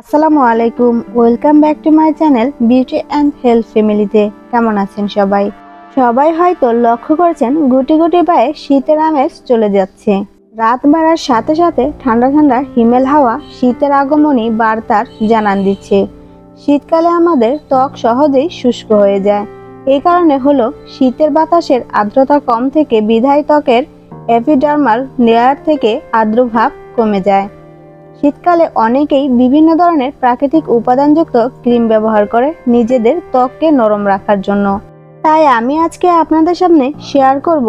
আসসালামু আলাইকুম। Welcome back to my channel beauty and health ফ্যামিলিতে কেমন আছেন সবাই? সবাই হয়তো লক্ষ্য করেছেন, গুটি গুটি পায়ে শীতের আমেজ চলে যাচ্ছে। রাত বাড়ার সাথে সাথে ঠান্ডা ঠান্ডা হিমেল হাওয়া শীতের আগমনী বার্তার জানান দিচ্ছে। শীতকালে আমাদের ত্বক সহজেই শুষ্ক হয়ে যায়। এই কারণে হলো শীতের বাতাসের আর্দ্রতা কম থেকে বিধায় ত্বকের এপিডার্মাল লেয়ার থেকে আর্দ্রভাব কমে যায়। শীতকালে অনেকেই বিভিন্ন ধরনের প্রাকৃতিক উপাদানযুক্ত ক্রিম ব্যবহার করে নিজেদের ত্বককে নরম রাখার জন্য। তাই আমি আজকে আপনাদের সামনে শেয়ার করব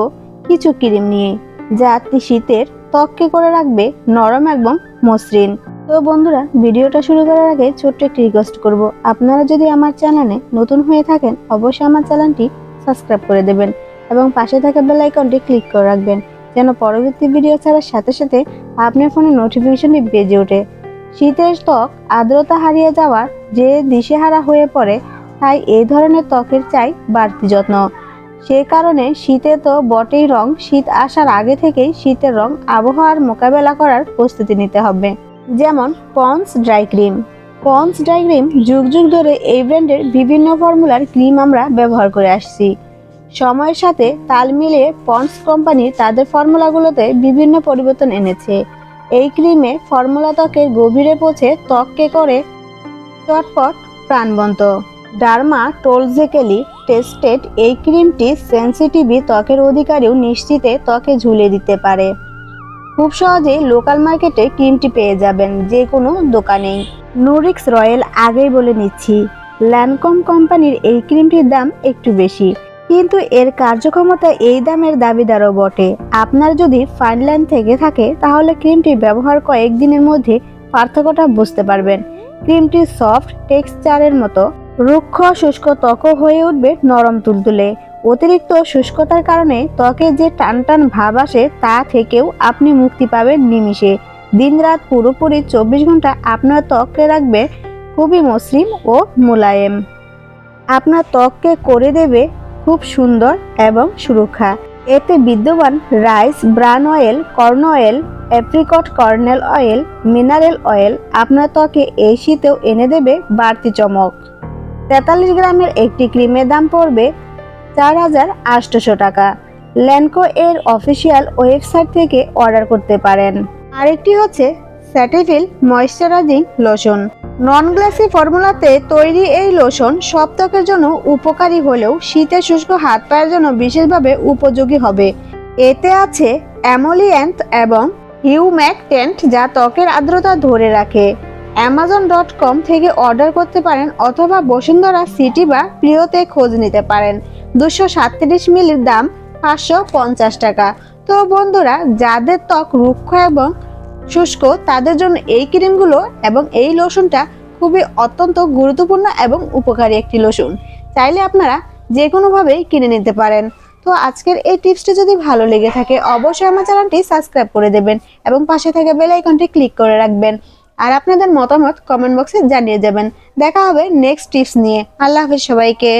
কিছু ক্রিম নিয়ে, যা শীতের ত্বককে করে রাখবে নরম এবং মসৃণ। তো বন্ধুরা, ভিডিওটা শুরু করার আগে ছোট্ট একটি রিকোয়েস্ট করব। আপনারা যদি আমার চ্যানেলে নতুন হয়ে থাকেন, অবশ্যই আমার চ্যানেলটি সাবস্ক্রাইব করে দেবেন এবং পাশে থাকা বেল আইকনটি ক্লিক করে রাখবেন। যেন পরবর্তী ভিডিও ছাড়ার সাথে সাথে আপনার ফোনে নোটিফিকেশনটি বেজে ওঠে। শীতের ত্বক আর্দ্রতা হারিয়ে যাওয়ার যে দিশেহারা হয়ে পড়ে, তাই এই ধরনের ত্বকের চাই বাড়তি যত্ন। সে কারণে শীতে তো বটেই রং, শীত আসার আগে থেকেই শীতের রং আবহাওয়ার মোকাবেলা করার প্রস্তুতি নিতে হবে। যেমন Pond's dry cream. Pond's dry cream যুগ যুগ ধরে এই ব্র্যান্ডের বিভিন্ন ফর্মুলার ক্রিম আমরা ব্যবহার করে আসছি। সময়ের সাথে তাল মিলিয়ে পন্স কোম্পানি তাদের ফর্মুলাগুলোতে বিভিন্ন পরিবর্তন এনেছে। এই ক্রিমে ফর্মুলা ত্বকের গভীরে পৌঁছে ত্বককে করে চটপট প্রাণবন্ত। ডার্মা টোলজেকেলি টেস্টেড এই ক্রিমটি সেন্সিটিভি ত্বকের অধিকারীও নিশ্চিতে ত্বকে ঝুলে দিতে পারে। খুব সহজেই লোকাল মার্কেটে ক্রিমটি পেয়ে যাবেন যে কোনো দোকানেই। নুরিক্স রয়্যাল আগেই বলে নিচ্ছি, ল্যানকম কোম্পানির এই ক্রিমটির দাম একটু বেশি। কিন্তু এর কার্যক্ষমতা এই দামের দাবিদারও বটে। আপনার যদি ফাইন লাইন থেকে থাকে, তাহলে ক্রিমটি ব্যবহার কয়েকদিনের মধ্যে পার্থক্যটা বুঝতে পারবেন। ক্রিমটি সফট টেক্সচারের মতো। রুক্ষ, শুষ্ক ত্বকও হয়ে উঠবে নরম তুলতুলে। অতিরিক্ত শুষ্কতার কারণে ত্বকে যে টান টান ভাব আসে, তা থেকেও আপনি মুক্তি পাবেন নিমিষে। দিনরাত পুরোপুরি চব্বিশ ঘণ্টা আপনার ত্বককে রাখবে খুবই মসৃণ ও মোলায়েম। আপনার ত্বককে করে দেবে খুব সুন্দর এবং সুরক্ষা। এতে বিদ্যমান rice, bran oil, corn oil apricot kernel oil, mineral oil আপনার ত্বকে এই শীতেও এনে দেবে বাড়তি চমক। তেতাল্লিশ গ্রামের একটি ক্রিমের দাম পড়বে চার হাজার আটশোশো টাকা। ল্যানকো এর অফিসিয়াল ওয়েবসাইট থেকে অর্ডার করতে পারেন। আরেকটি হচ্ছে Cetaphil moisturizing lotion. Non glossy ফর্মুলাতে তৈরি এই লোশন সব ত্বকের জন্য উপকারী হলেও শীতের শুষ্ক হাত পায়ের জন্য বিশেষভাবে উপযোগী হবে। এতে আছে অ্যামোলিয়েন্ট এবং হিউম্যাকটেন্ট যা ত্বকের আর্দ্রতা ধরে রাখে। অ্যামাজন ডট কম থেকে অর্ডার করতে পারেন অথবা বসুন্ধরা সিটি বা প্রিয়তে খোঁজ নিতে পারেন। দুশো সাতত্রিশ মিলির দাম পাঁচশো পঞ্চাশ টাকা। তো বন্ধুরা, যাদের ত্বক রুক্ষ এবং শুষ্ক, তাদের জন্য এই ক্রিমগুলো এবং এই লোশনটা খুবই অত্যন্ত গুরুত্বপূর্ণ এবং উপকারী একটি লোশন। চাইলে আপনারা যে কোনোভাবেই কিনে নিতে পারেন। তো আজকের এই টিপসটি যদি ভালো লেগে থাকে, অবশ্যই আমার চ্যানেলটি সাবস্ক্রাইব করে দেবেন এবং পাশে থাকা বেল আইকনটি ক্লিক করে রাখবেন। আর আপনাদের মতামত কমেন্ট বক্সে জানিয়ে যাবেন। দেখা হবে নেক্সট টিপস নিয়ে। আল্লাহ হাফিজ সবাইকে।